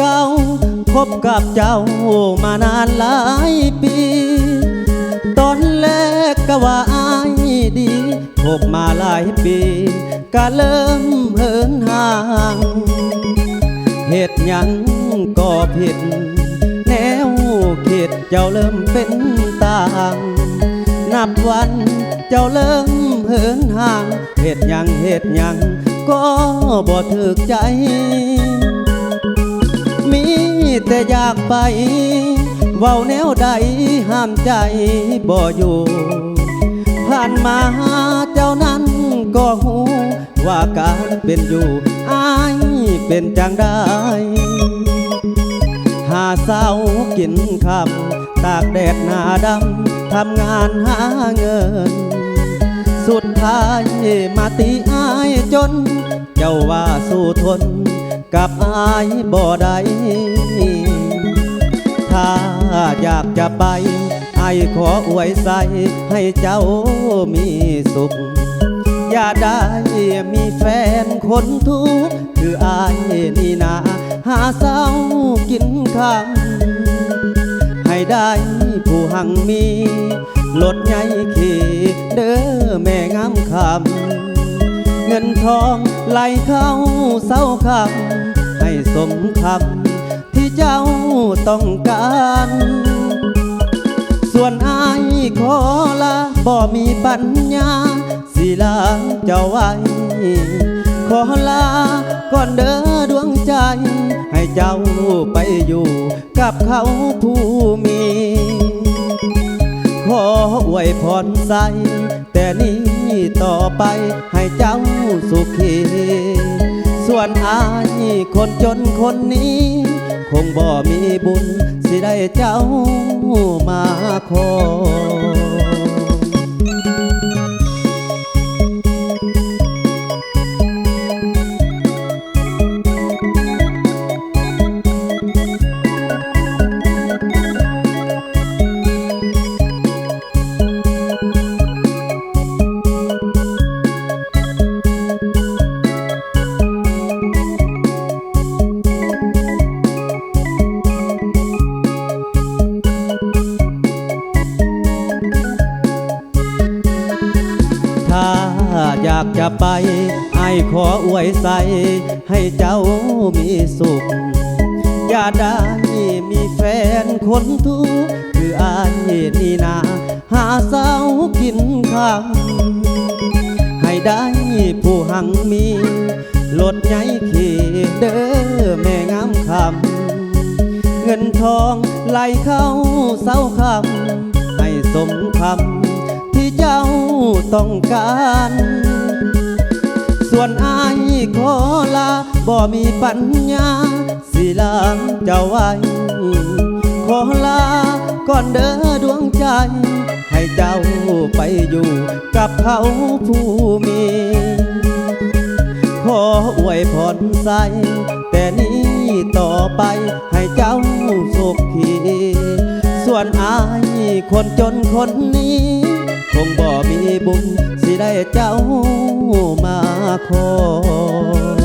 ก็คบกับเจ้ามานานหลายปี ตอนแรกก็ว่าอายดีคบมาหลายปี ก็เริ่มเหินห่างเหตุยังก็ผิด แนวคิดเจ้าเริ่มเป็นต่าง นับวันเจ้าเริ่มเหินห่างเหตุยังเหตุยังก็บ่ถึกใจ แต่อยากไป เว้าแนวใดห้ามใจบ่อยู่ผ่านมาเจ้านั้นก็หูว่าการเป็นอยู่อายเป็นจังได้หาเศร้ากินคำตากแดดหน้าดำทำงานหาเงิน สุดท้ายมาตีอายจน เจ้าว่าสู้ทน กับอายบ่ได้ถ้าอยากจะไปไอายขออวยใส่ให้เจ้ามีสุข อย่าได้มีแฟนคนทุกข์คืออายนี่นาหาเศร้ากินคำให้ได้ผู้หังมี ลดใหญ่ขี่เด้อแม่งามคำ เงินทองไหลเข้าเศร้าคำให้สมคำที่เจ้าต้องการ ส่วนอายขอลาบ่มีปัญญา สิลาเจ้าไว้ ขอลาก่อนเด้อดวงใจ ให้เจ้าไปอยู่กับเขาผู้มี ขออวยพรใสแต่นี้ ต่อไปให้เจ้าสุขีส่วนอายคนจนคนนี้ คงบ่มีบุญ สิได้เจ้ามาขอ จะไปไอายขออวยใส ให้เจ้ามีสุข อย่าได้มีแฟนคนทุกข์คืออายนี่นา หาเศร้ากินคำให้ได้ผู้หังมีลดใหญ่ขี่เด้อแม่งามคำเงินทองไหลเข้าเศร้าคำให้สมคำที่เจ้าต้องการ ส่วนอายขอลาบ่มีปัญญา สิลาเจ้าไว้ ขอลาก่อนเด้อดวงใจ ให้เจ้าไปอยู่กับเขาผู้มี ขออวยพรใสแต่นี้ต่อไปให้เจ้าสุขขีส่วนอายคนจนคนนี้ คงบ่มี บุญสิได้เจ้ามาขอ